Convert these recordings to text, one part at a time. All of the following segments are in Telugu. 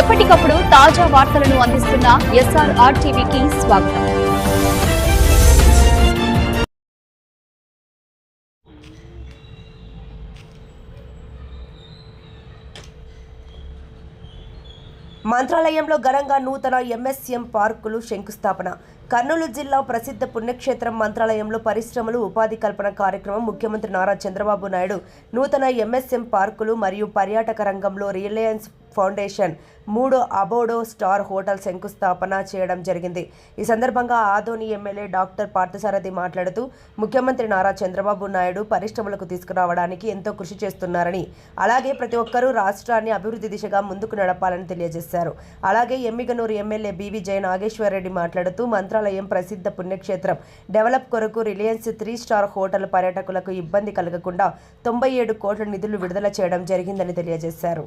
ఎప్పటికప్పుడు తాజా వార్తలను అందిస్తున్న ఎస్ఆర్ఆర్ టీవీకి స్వాగతం. మంత్రాలయంలో ఘనంగా నూతన ఎంఎస్ఎం పార్కులు శంకుస్థాపన. కర్నూలు జిల్లా ప్రసిద్ధ పుణ్యక్షేత్రం మంత్రాలయంలో పరిశ్రమలు ఉపాధి కల్పన కార్యక్రమం ముఖ్యమంత్రి నారా చంద్రబాబు నాయుడు. నూతన ఎంఎస్ఎం పార్కులు మరియు పర్యాటక రంగంలో రిలయన్స్ ఫౌండేషన్. మూడో అబోడో స్టార్ హోటల్ శంకుస్థాపన చేయడం జరిగింది. ఈ సందర్భంగా ఆదోని ఎమ్మెల్యే డాక్టర్ పార్థసారథి మాట్లాడుతూ ముఖ్యమంత్రి నారా చంద్రబాబు నాయుడు పరిశ్రమలకు తీసుకురావడానికి ఎంతో కృషి చేస్తున్నారని అలాగే ప్రతి ఒక్కరూ రాష్ట్రాన్ని అభివృద్ధి దిశగా ముందుకు నడపాలని తెలియజేశారు. అలాగే ఎమ్మిగనూరు ఎమ్మెల్యే బీవీ జయ నాగేశ్వరరెడ్డి మాట్లాడుతూ మంత్రాలయం ప్రసిద్ధ పుణ్యక్షేత్రం. డెవలప్ కొరకు రిలయన్స్ త్రీ స్టార్ హోటల్ పర్యాటకులకు ఇబ్బంది కలగకుండా తొంభై ఏడు కోట్ల నిధులు విడుదల చేయడం జరిగిందని తెలియజేశారు.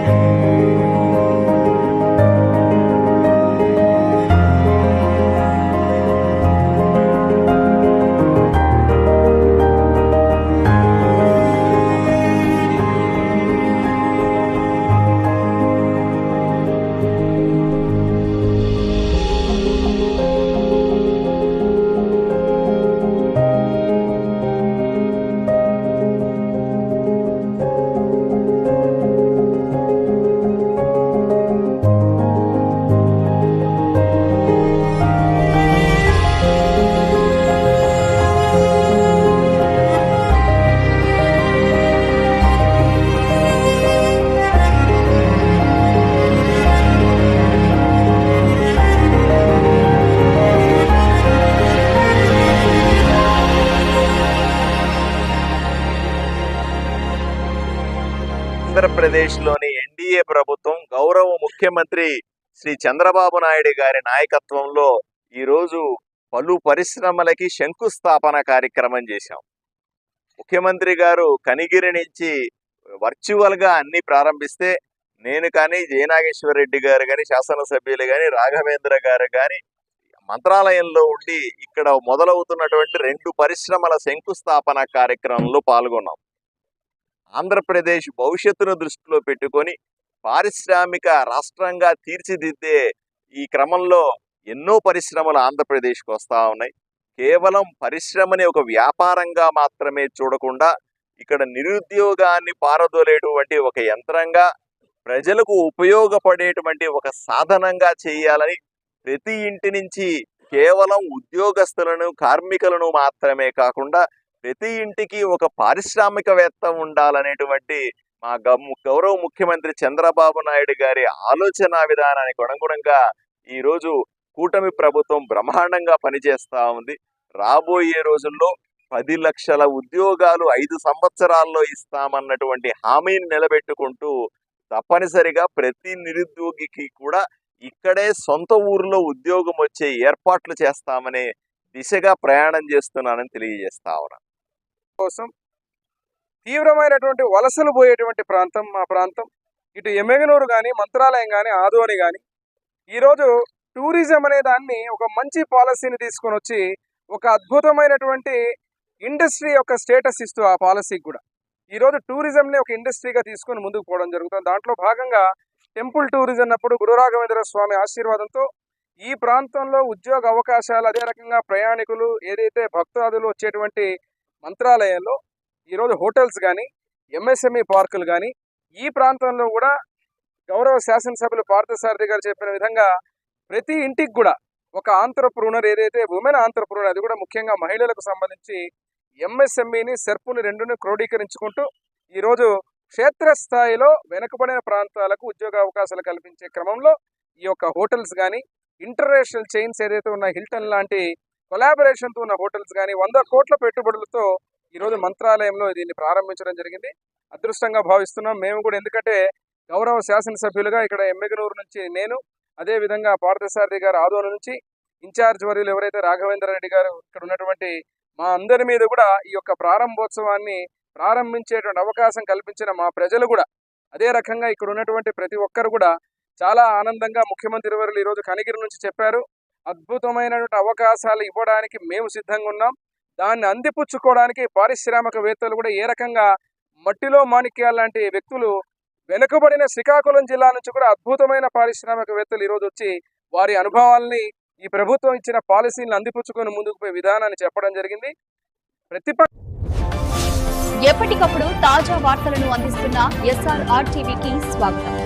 ఆంధ్రప్రదేశ్లోని ఎన్డీఏ ప్రభుత్వం గౌరవ ముఖ్యమంత్రి శ్రీ చంద్రబాబు నాయుడు గారి నాయకత్వంలో ఈరోజు పలు పరిశ్రమలకి శంకుస్థాపన కార్యక్రమం చేశాం. ముఖ్యమంత్రి గారు కనిగిరి నుంచి వర్చువల్గా అన్ని ప్రారంభిస్తే నేను కానీ జయనాగేశ్వర రెడ్డి గారు కానీ శాసనసభ్యులు కానీ రాఘవేంద్ర గారు కానీ మంత్రాలయంలో ఉండి ఇక్కడ మొదలవుతున్నటువంటి రెండు పరిశ్రమల శంకుస్థాపన కార్యక్రమంలో పాల్గొన్నాం. ఆంధ్రప్రదేశ్ భవిష్యత్తును దృష్టిలో పెట్టుకొని పారిశ్రామిక రాష్ట్రంగా తీర్చిదిద్దే ఈ క్రమంలో ఎన్నో పరిశ్రమలు ఆంధ్రప్రదేశ్కి వస్తూ ఉన్నాయి. కేవలం పరిశ్రమని ఒక వ్యాపారంగా మాత్రమే చూడకుండా ఇక్కడ నిరుద్యోగాన్ని పారదోలేటువంటి ఒక యంత్రంగా ప్రజలకు ఉపయోగపడేటువంటి ఒక సాధనంగా చేయాలని ప్రతి ఇంటి నుంచి కేవలం ఉద్యోగస్తులను కార్మికులను మాత్రమే కాకుండా ప్రతి ఇంటికి ఒక పారిశ్రామికవేత్త ఉండాలనేటువంటి మా గౌరవ ముఖ్యమంత్రి చంద్రబాబు నాయుడు గారి ఆలోచన విధానానికి అనుగుణంగా ఈరోజు కూటమి ప్రభుత్వం బ్రహ్మాండంగా పనిచేస్తా ఉంది. రాబోయే రోజుల్లో పది లక్షల ఉద్యోగాలు ఐదు సంవత్సరాల్లో ఇస్తామన్నటువంటి హామీని నిలబెట్టుకుంటూ తప్పనిసరిగా ప్రతి నిరుద్యోగికి కూడా ఇక్కడే సొంత ఊరిలో ఉద్యోగం వచ్చే ఏర్పాట్లు చేస్తామనే దిశగా ప్రయాణం చేస్తున్నానని తెలియజేస్తా ఉన్నాను కోసం తీవ్రమైనటువంటి వలసలు పోయేటువంటి ప్రాంతం మా ప్రాంతం. ఇటు ఎమ్మెగనూరు కానీ మంత్రాలయం కానీ ఆదోని కానీ ఈరోజు టూరిజం అనే దాన్ని ఒక మంచి పాలసీని తీసుకొని వచ్చి ఒక అద్భుతమైనటువంటి ఇండస్ట్రీ యొక్క స్టేటస్ ఇస్తూ ఆ పాలసీకి కూడా. ఈరోజు టూరిజంని ఒక ఇండస్ట్రీగా తీసుకొని ముందుకు పోవడం జరుగుతుంది. దాంట్లో భాగంగా టెంపుల్ టూరిజం అన్నప్పుడు గురు రాఘవేంద్ర స్వామి ఆశీర్వాదంతో ఈ ప్రాంతంలో ఉద్యోగ అవకాశాలు అదే రకంగా ప్రయాణికులు ఏదైతే భక్తాదులు వచ్చేటువంటి మంత్రాలయంలో ఈరోజు హోటల్స్ కానీ ఎంఎస్ఎంఈ పార్కులు కానీ ఈ ప్రాంతంలో కూడా గౌరవ శాసనసభ్యులు పార్థసారథి గారు చెప్పిన విధంగా ప్రతి ఇంటికి కూడా ఒక ఆంధ్రప్రూనర్ ఏదైతే ఉమెన్ ఆంధ్రప్రూనర్ అది కూడా ముఖ్యంగా మహిళలకు సంబంధించి ఎంఎస్ఎంఈని సెర్పుని రెండుని క్రోడీకరించుకుంటూ ఈరోజు క్షేత్రస్థాయిలో వెనుకబడిన ప్రాంతాలకు ఉద్యోగ అవకాశాలు కల్పించే క్రమంలో ఈ యొక్క హోటల్స్ కానీ ఇంటర్నేషనల్ చైన్స్ ఏదైతే ఉన్న హిల్టన్ లాంటి కొలాబరేషన్తో ఉన్న హోటల్స్ కానీ వంద కోట్ల పెట్టుబడులతో ఈరోజు మంత్రాలయంలో దీన్ని ప్రారంభించడం జరిగింది. అదృష్టంగా భావిస్తున్నాం. మేము కూడా ఎందుకంటే గౌరవ శాసనసభ్యులుగా ఇక్కడ ఎమ్మెగనూరు నుంచి నేను అదే విధంగా పార్థసారథి గారు ఆదోని నుంచి ఇన్ఛార్జ్ వర్యులు ఎవరైతే రాఘవేంద్ర రెడ్డి గారు ఇక్కడ ఉన్నటువంటి మా అందరి మీద కూడా ఈ యొక్క ప్రారంభోత్సవాన్ని ప్రారంభించేటువంటి అవకాశం కల్పించిన మా ప్రజలు కూడా అదే రకంగా ఇక్కడ ఉన్నటువంటి ప్రతి ఒక్కరు కూడా చాలా ఆనందంగా ముఖ్యమంత్రి వర్యులు ఈరోజు కనిగిరి నుంచి చెప్పారు. అద్భుతమైనటువంటి అవకాశాలు ఇవ్వడానికి మేము సిద్ధంగా ఉన్నాం. దాన్ని అందిపుచ్చుకోవడానికి పారిశ్రామికవేత్తలు కూడా ఏ రకంగా మట్టిలో మాణిక్యాలు లాంటి వ్యక్తులు వెనుకబడిన శ్రీకాకుళం జిల్లా నుంచి కూడా అద్భుతమైన పారిశ్రామికవేత్తలు ఈరోజు వచ్చి వారి అనుభవాల్ని ఈ ప్రభుత్వం ఇచ్చిన పాలసీలను అందిపుచ్చుకొని ముందుకు పోయే విధానాన్ని చెప్పడం జరిగింది. ప్రతిపక్ష ఎప్పటికప్పుడు తాజా వార్తలను అందిస్తున్న ఎస్ఆర్ టీవీకి స్వాగతం.